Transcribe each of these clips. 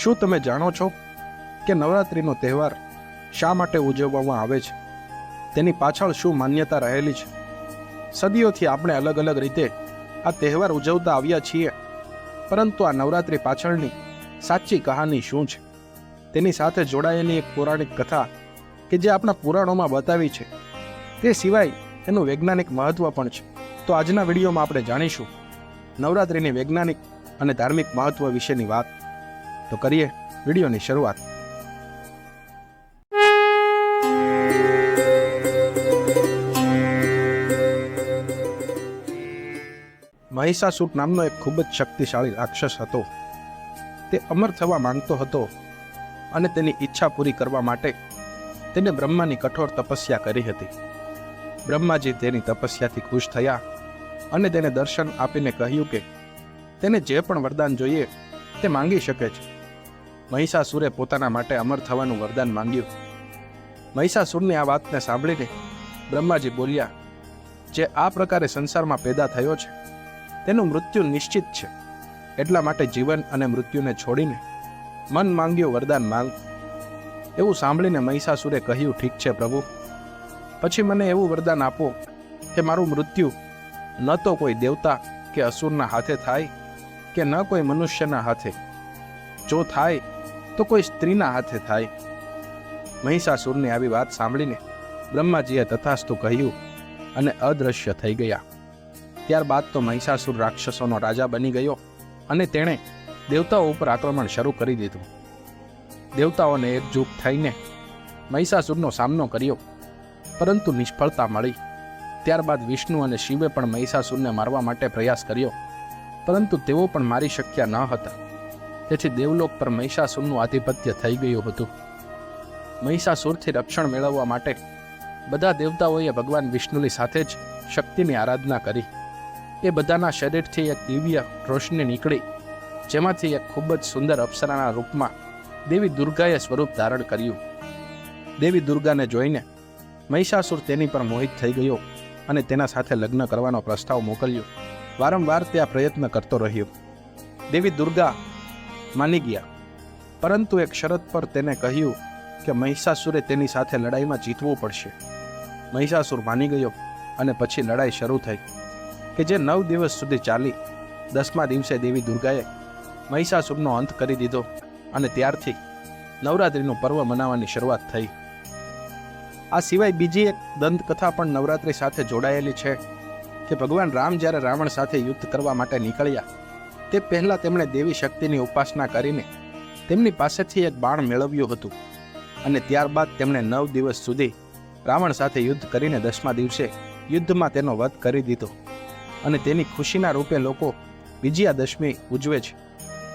શું તમે જાણો છો કે નવરાત્રિનો તહેવાર શા માટે ઉજવવામાં આવે છે? તેની પાછળ શું માન્યતા રહેલી છે? સદીઓથી આપણે અલગ અલગ રીતે આ તહેવાર ઉજવતા આવ્યા છીએ, પરંતુ આ નવરાત્રિ પાછળની સાચી કહાની શું છે? તેની સાથે જોડાયેલી એક પૌરાણિક કથા કે જે આપણા પુરાણોમાં બતાવી છે, તે સિવાય એનું વૈજ્ઞાનિક મહત્વ પણ છે. તો આજના વિડીયોમાં આપણે જાણીશું નવરાત્રિની વૈજ્ઞાનિક અને ધાર્મિક મહત્વ વિશેની વાત. તો કરીએ વિડીયોની શરૂઆત. મહિષાસુર નામનો એક ખૂબ જ શક્તિશાળી રાક્ષસ હતો. તે અમર થવા માંગતો હતો અને તેની ઈચ્છા પૂરી કરવા માટે તેને બ્રહ્માની કઠોર તપસ્યા કરી હતી. બ્રહ્માજી તેની તપસ્યાથી ખુશ થયા અને તેને દર્શન આપીને કહ્યું કે તેને જે પણ વરદાન જોઈએ તે માંગી શકે છે. મહિષાસુરે પોતાના માટે અમર થવાનું વરદાન માંગ્યું. મહિષાસુરની આ વાતને સાંભળીને બ્રહ્માજી બોલ્યા, જે આ પ્રકારે સંસારમાં પેદા થયો છે, તેનું મૃત્યુ નિશ્ચિત છે. એટલા માટે જીવન અને મૃત્યુને છોડીને મન માંગ્યું વરદાન માંગ. એવું સાંભળીને મહિષાસુરે કહ્યું, ઠીક છે પ્રભુ, પછી મને એવું વરદાન આપો કે મારું મૃત્યુ ન તો કોઈ દેવતા કે અસુરના હાથે થાય કે ન કોઈ મનુષ્યના હાથે. જો થાય તો કોઈ સ્ત્રીના હાથે થાય. મહિષાસુરની આવી વાત સાંભળીને બ્રહ્માજીએ તથાસ્તુ કહ્યું અને અદૃશ્ય થઈ ગયા. ત્યારબાદ તો મહિષાસુર રાક્ષસોનો રાજા બની ગયો અને તેણે દેવતાઓ ઉપર આક્રમણ શરૂ કરી દીધું. દેવતાઓને એકજૂટ થઈને મહિષાસુરનો સામનો કર્યો. પરંતુ નિષ્ફળતા મળી. ત્યારબાદ વિષ્ણુ અને શિવે પણ મહિષાસુરને મારવા માટે પ્રયાસ કર્યો. પરંતુ તેઓ પણ મારી શક્યા ન હતા. તેથી દેવલોક પર મહિષાસુરનું આધિપત્ય થઈ ગયું હતું. મહિષાસુરથી રક્ષણ મેળવવા માટે બધા દેવતાઓએ ભગવાન વિષ્ણુની સાથે જ શક્તિની આરાધના કરી. એ બધાના શરીરથી એક દિવ્ય રોશની નીકળી, જેમાંથી એક ખૂબ જ સુંદર અપ્સરાના રૂપમાં દેવી દુર્ગાએ સ્વરૂપ ધારણ કર્યું. દેવી દુર્ગાને જોઈને મહિષાસુર તેની પર મોહિત થઈ ગયો અને તેના સાથે લગ્ન કરવાનો પ્રસ્તાવ મોકલ્યો. વારંવાર તે આ પ્રયત્ન કરતો રહ્યો. દેવી દુર્ગા માની ગયા. પરંતુ એક શરત પર તેને કહ્યું કે મહિષાસુરે તેની સાથે લડાઈમાં જીતવું પડશે. મહિષાસુર માની ગયો અને પછી લડાઈ શરૂ થઈ. કે જે નવ દિવસ સુધી ચાલી, દસમા દિવસે દેવી દુર્ગાએ મહિષાસુરનો અંત કરી દીધો અને ત્યારથી નવરાત્રિનું પર્વ મનાવવાની શરૂઆત થઈ. આ સિવાય બીજી એક દંતકથા પણ નવરાત્રિ સાથે જોડાયેલી છે કે ભગવાન રામ જ્યારે રાવણ સાથે યુદ્ધ કરવા માટે નીકળ્યા તે પહેલાં તેમણે દેવી શક્તિની ઉપાસના કરીને તેમની પાસેથી એક બાણ મેળવ્યું હતું અને ત્યારબાદ તેમણે નવ દિવસ સુધી રાવણ સાથે યુદ્ધ કરીને દસમા દિવસે યુદ્ધમાં તેનો વધ કરી દીધો અને તેની ખુશીના રૂપે લોકો વિજયાદશમી ઉજવે છે.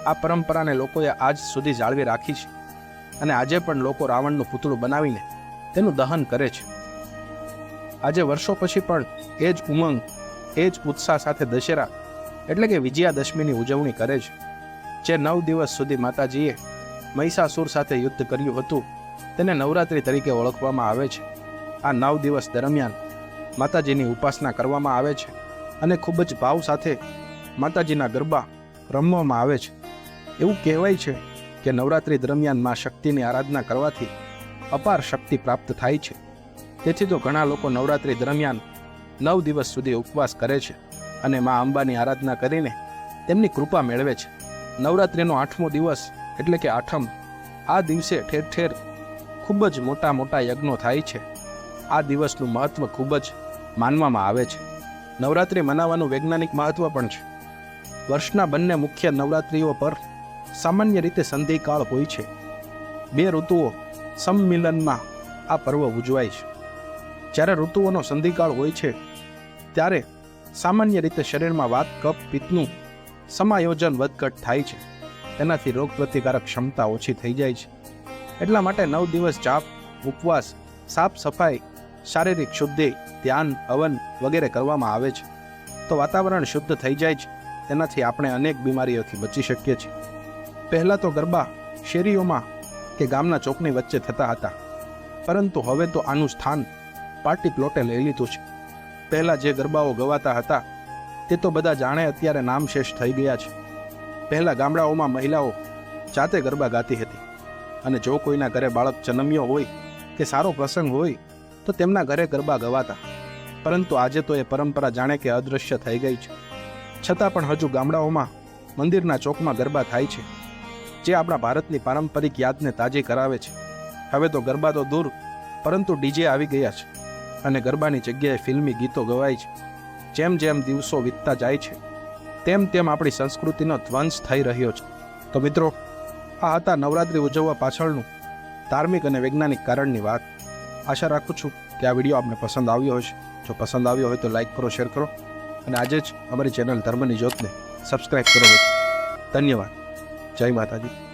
આ પરંપરાને લોકોએ આજ સુધી જાળવી રાખી છે અને આજે પણ લોકો રાવણનું પૂતળું બનાવીને તેનું દહન કરે છે. આજે વર્ષો પછી પણ એ જ ઉમંગ, એ જ ઉત્સાહ સાથે દશેરા એટલે કે વિજયાદશમીની ઉજવણી કરે છે. જે નવ દિવસ સુધી માતાજીએ મહિષાસુર સાથે યુદ્ધ કર્યું હતું, તેને નવરાત્રિ તરીકે ઓળખવામાં આવે છે. આ નવ દિવસ દરમિયાન માતાજીની ઉપાસના કરવામાં આવે છે અને ખૂબ જ ભાવ સાથે માતાજીના ગરબા રમવામાં આવે છે. એવું કહેવાય છે કે નવરાત્રિ દરમિયાનમાં શક્તિની આરાધના કરવાથી અપાર શક્તિ પ્રાપ્ત થાય છે. તેથી તો ઘણા લોકો નવરાત્રિ દરમિયાન નવ દિવસ સુધી ઉપવાસ કરે છે. અને મા અંબાની આરાધના કરીને તેમની કૃપા મેળવે છે. નવરાત્રિનો આઠમો દિવસ એટલે કે આઠમ, આ દિવસે ઠેર ઠેર ખૂબ જ મોટા મોટા યજ્ઞો થાય છે. આ દિવસનું મહત્ત્વ ખૂબ જ માનવામાં આવે છે. નવરાત્રિ મનાવવાનું વૈજ્ઞાનિક મહત્ત્વ પણ છે. વર્ષના બંને મુખ્ય નવરાત્રિઓ પર સામાન્ય રીતે સંધિકાળ હોય છે. બે ઋતુઓ સંમિલનમાં આ પર્વ ઉજવાય છે. જ્યારે ઋતુઓનો સંધિકાળ હોય છે, ત્યારે સામાન્ય રીતે શરીરમાં વાત, કફ, પિત્તનું સમાયોજન વધઘટ થાય છે. તેનાથી રોગ પ્રતિકારક ક્ષમતા ઓછી થઈ જાય છે. એટલા માટે નવ દિવસ જાપ, ઉપવાસ, સાફ સફાઈ, શારીરિક શુદ્ધિ, ધ્યાન, હવન વગેરે કરવામાં આવે છે. તો વાતાવરણ શુદ્ધ થઈ જાય છે. તેનાથી આપણે અનેક બીમારીઓથી બચી શકીએ છીએ. પહેલાં તો ગરબા, શેરીઓમાં કે ગામના ચોકની વચ્ચે થતા હતા. પરંતુ હવે તો આનું સ્થાન પાર્ટી પ્લોટે લઈ લીધું છે. પહેલાં જે ગરબાઓ ગવાતા હતા, તે તો બધા જાણે અત્યારે નામશેષ થઈ ગયા છે. પહેલાં ગામડાઓમાં મહિલાઓ જાતે ગરબા ગાતી હતી અને જો કોઈના ઘરે બાળક જન્મ્યો હોય કે સારો પ્રસંગ હોય, તો તેમના ઘરે ગરબા ગવાતા. પરંતુ આજે તો એ પરંપરા જાણે કે અદૃશ્ય થઈ ગઈ છે. છતાં પણ હજુ ગામડાઓમાં, મંદિરના ચોકમાં ગરબા થાય છે, જે આપણા ભારતની પારંપરિક યાદને તાજી કરાવે છે. હવે તો ગરબા તો દૂર, પરંતુ ડીજે આવી ગયા છે. અને ગરબાની જગ્યાએ ફિલ્મી ગીતો ગવાય છે. જેમ જેમ દિવસો વીતતા જાય છે, તેમ તેમ આપણી સંસ્કૃતિનો ધ્વંસ થઈ રહ્યો છે. તો મિત્રો, આ હતા નવરાત્રિ ઉજવવા પાછળનું ધાર્મિક અને વૈજ્ઞાનિક કારણની વાત. આશા રાખું છું કે આ વીડિયો આપને પસંદ આવ્યો હશે. જો પસંદ આવ્યો હોય તો લાઈક કરો, શેર કરો અને આજે જ અમારી ચેનલ ધર્મની જ્યોતને સબસ્ક્રાઈબ કરો ધન્યવાદ. જય માતાજી.